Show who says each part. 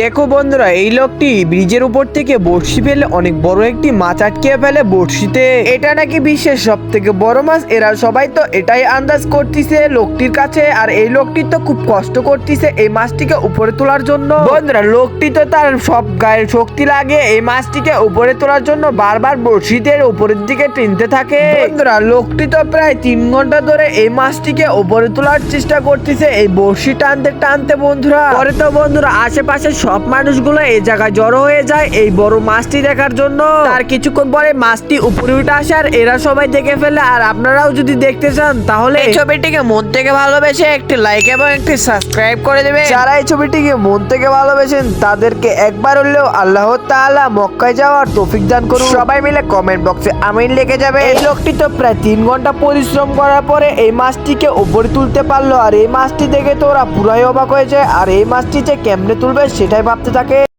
Speaker 1: দেখো বন্ধুরা, এই লোকটি ব্রিজের উপর থেকে বড়শি ফেলে অনেক বড় একটি মাছ আটকে ফেলে বড়শিতে। এটা নাকি বিশ্বের সব থেকে বড় মাছ? এরা সবাই তো এটাই আন্দাজ করতেছে লোকটির কাছে, আর এই লোকটি তো খুব কষ্ট করতেছে এই মাছটিকে উপরে তোলার জন্য। বন্ধুরা, লোকটি তো তার সব গায়ের শক্তি লাগে, এই মাছটিকে উপরে তোলার জন্য বারবার বড়শিতে উপরের দিকে টেনতে থাকে। বন্ধুরা, লোকটি তো প্রায় তিন ঘণ্টা ধরে এই মাছটিকে উপরে তোলার চেষ্টা করতেছে, এই বড়শি টানতে টানতে বন্ধুরা। পরে তো বন্ধুরা, আশেপাশে সব মানুষগুলো এই জায়গায় জড়ো হয়ে যায় এই বড় মাছটি দেখার জন্য। আর কিছুক্ষণ পরে মাছটি উপরে উঠে আসে আর এরা সবাই দেখে ফেলে। আর আপনারাও যদি দেখতে চান তাহলে এই ছবিটিকে মন থেকে ভালোবেসে একটি লাইক এবং একটি সাবস্ক্রাইব করে দেবে। যারা এই ছবিটিকে মন থেকে ভালোবেসেন তাদেরকে একবার হলেও আল্লাহ তাআলা মক্কায় যাওয়ার তৌফিক দান করুন। সবাই মিলে কমেন্ট বক্সে আমিন লিখে যাবে। এই লোকটি তো প্রায় তিন ঘণ্টা পরিশ্রম করার পরে এই মাছটিকে উপরে তুলতে পারল। আর এই মাছটি দেখে তো ওরা পুরাই অবাক হয়ে যায়। আর এই মাছটি যে কেমনে তুলবে সেটাই ভাবতে থাকে।